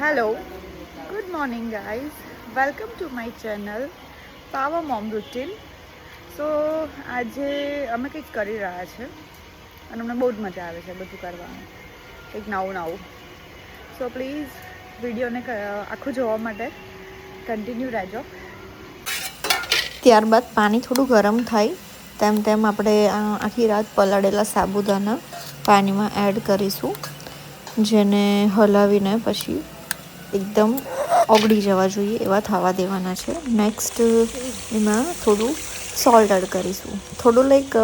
Hello good morning guys welcome to my channel power mom routine so આજે અમે કંઈક કરી રહ્યા છે અને અમને બહુ જ મજા આવે છે બધું કરવાનું. કંઈક નવું નવું. સો પ્લીઝ વિડીયોને આખું જોવા માટે કન્ટિન્યુ રહેજો. ત્યારબાદ પાણી થોડું ગરમ થાય, તેમ તેમ આપણે આખી રાત પલાળેલા સાબુદાના પાણીમાં એડ કરીશું, જેને હલાવીને પછી એકદમ ઓગળી જવા જોઈએ એવા થવા દેવાના છે. નેક્સ્ટ એમાં થોડું સોલ્ટ એડ કરીશું. થોડું લાઈક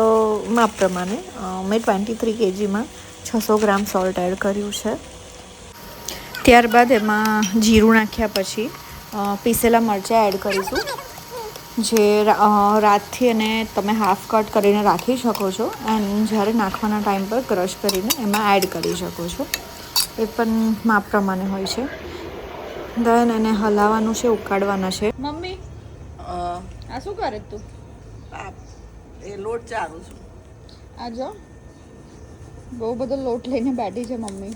માપ પ્રમાણે. મેં ટ્વેન્ટી થ્રી કેજીમાં છસો ગ્રામ સોલ્ટ એડ કર્યું છે. ત્યારબાદ એમાં જીરું નાખ્યા પછી પીસેલા મરચાં એડ કરીશું. જે રાતથી એને તમે હાફ કટ કરીને રાખી શકો છો એન્ડ જ્યારે નાખવાના ટાઈમ પર ક્રશ કરીને એમાં એડ કરી શકો છો. એ પણ માપ પ્રમાણે હોય છે. દેન એને હલાવવાનું છે ઉકાળવાના છે. મમ્મી આ શું કરે તું? આ એ લોટ ચારું છું. આ જો. બહુ બધો લોટ લઈને બેઠી છે મમ્મી.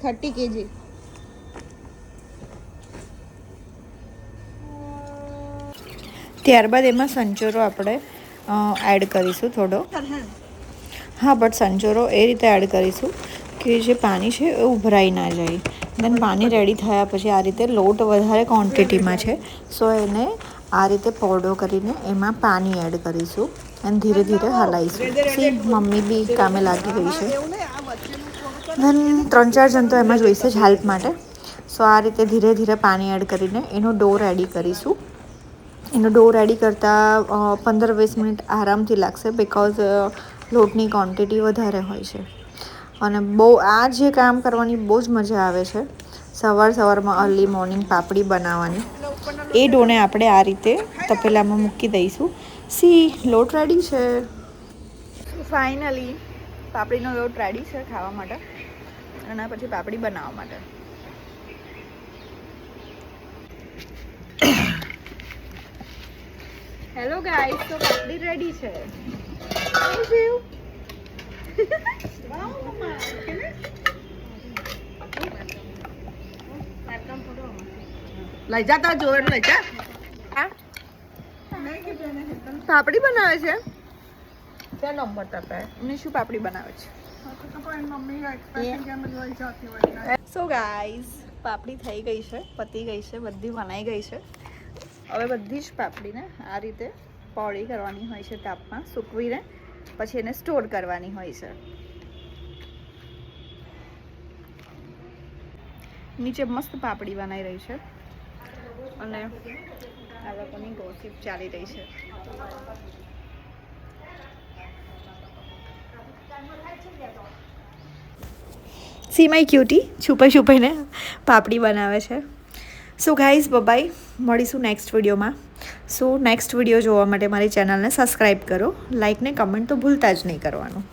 Thirty KG. ત્યારબાદ એમાં સંચોરો આપણે એડ કરીશું થોડો. હા બટ સંચોરો એ રીતે એડ કરીશું કે જે પાણી છે એ ઉભરાઈ ના જાય. દેન પાણી રેડી થયા પછી આ રીતે લોટ વધારે ક્વોન્ટિટીમાં છે. સો એને આ રીતે પોડો કરીને એમાં પાણી એડ કરીશું અને ધીરે ધીરે હલાવીશું. સી મમ્મી બી કામે લાગી ગઈ છે. દેન ત્રણ ચાર જણ તો એમાં જોઈશે જ હેલ્પ માટે. સો આ રીતે ધીરે ધીરે પાણી એડ કરીને એનો ડો રેડી કરીશું. એનો ડો રેડી કરતાં પંદર વીસ મિનિટ આરામથી લાગશે બિકોઝ લોટની ક્વોન્ટિટી વધારે હોય છે. અને બહુ આ જે કામ કરવાની બહુ જ મજા આવે છે. સવાર સવારમાં અર્લી મોર્નિંગ પાપડી બનાવવાની. એ ડોને આપણે આ રીતે તપેલામાં મૂકી દઈશું. સી, લોટ રેડી છે? ફાઇનલી પાપડીનો લોટ રેડી છે ખાવા માટે અને પછી પાપડી બનાવવા માટે. હેલો ગાઈસ તો પાપડી રેડી છે. Thank you. લઈ જા તાર જોડે લઈ જા. પાપડી બનાવે છે? ક્યાં નંબર તપે અને શું પાપડી બનાવે છે? સો ગાઈઝ પાપડી થઈ ગઈ છે પતી ગઈ છે બધી બનાવી ગઈ છે. હવે બધી જ પાપડીને આ રીતે પોળી કરવાની હોય છે તાપમાં સૂકવીને. પછી એને સ્ટોર કરવાની હોય છે નીચે મસ્ત પાપડી બનાવી રહી છે. અને આ લોકોની ગોસીપ ચાલી રહી છે. સીમાઈ ક્યુટી છુપાઈ છુપાઈને પાપડી બનાવે છે. સો ગાઈઝ બબાઈ મળીશું નેક્સ્ટ વિડીયોમાં સો નેક્સ્ટ વીડિયો જોવા માટે મારી ચેનલને સબસ્ક્રાઈબ કરો. લાઇક ને કમેન્ટ તો ભૂલતા જ નહીં કરવાનું.